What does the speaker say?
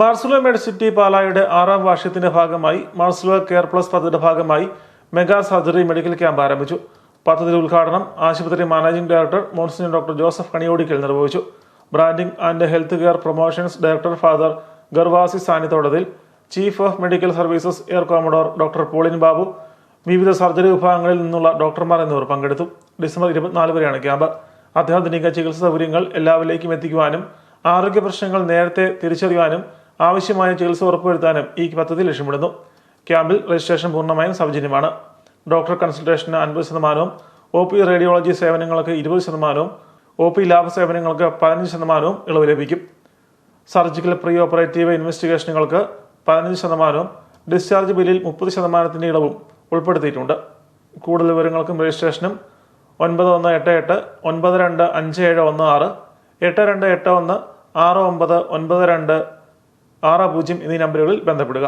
മാർസുലോ Medicity പാലായുടെ ആറാം വാർഷികത്തിന്റെ ഭാഗമായി മാർസുലോ care plus പദ്ധതിയുടെ ഭാഗമായി മെഗാ സർജറി മെഡിക്കൽ ക്യാമ്പ് ആരംഭിച്ചു. പദ്ധതി ഉദ്ഘാടനം ആശുപത്രി managing director monsignor doctor Joseph Kaniyodickal നിർവഹിച്ചു. Branding and health care promotions director father Gervasi സാന്നിധ്യത്തിൽ chief of medical services air commodore doctor Paulin Babu വിവിധ സർജറി വിഭാഗങ്ങളിൽ നിന്നുള്ള ഡോക്ടർമാർ എന്നിവർ പങ്കെടുത്തു. ഡിസംബർ ഇരുപത്തിനാല് വരെയാണ് ക്യാമ്പ്. അത്യാധുനിക ചികിത്സാ സൗകര്യങ്ങൾ എല്ലാവരിലേക്കും എത്തിക്കുവാനും ആരോഗ്യ പ്രശ്നങ്ങൾ നേരത്തെ തിരിച്ചറിയാനും ആവശ്യമായ ചികിത്സ ഉറപ്പുവരുത്താനും ഈ പദ്ധതി ലക്ഷ്യമിടുന്നു. ക്യാമ്പിൽ രജിസ്ട്രേഷൻ പൂർണമായും സൗജന്യമാണ്. ഡോക്ടർ കൺസൾട്ടേഷന് അൻപത് ശതമാനവും ഒ പി റേഡിയോളജി സേവനങ്ങൾക്ക് ഇരുപത് ശതമാനവും ഒ പി ലാബ് സേവനങ്ങൾക്ക് പതിനഞ്ച് ശതമാനവും ഇളവ് ലഭിക്കും. സർജിക്കൽ പ്രീ ഓപ്പറേറ്റീവ് ഇൻവെസ്റ്റിഗേഷനുകൾക്ക് പതിനഞ്ച് ശതമാനവും ഡിസ്ചാർജ് ബില്ലിൽ മുപ്പത് ശതമാനത്തിന്റെ ഇളവും ഉൾപ്പെടുത്തിയിട്ടുണ്ട്. കൂടുതൽ വിവരങ്ങൾക്കും രജിസ്ട്രേഷനും ഒൻപത് ഒന്ന് എട്ട് എട്ട് ഒൻപത് രണ്ട് അഞ്ച് ഏഴ് ഒന്ന് ആറ് എട്ട് രണ്ട് എട്ട് ഒന്ന് ആറ് ഒമ്പത് ഒൻപത് രണ്ട് ആറ് പൂജ്യം എന്നീ നമ്പറുകളിൽ ബന്ധപ്പെടുക.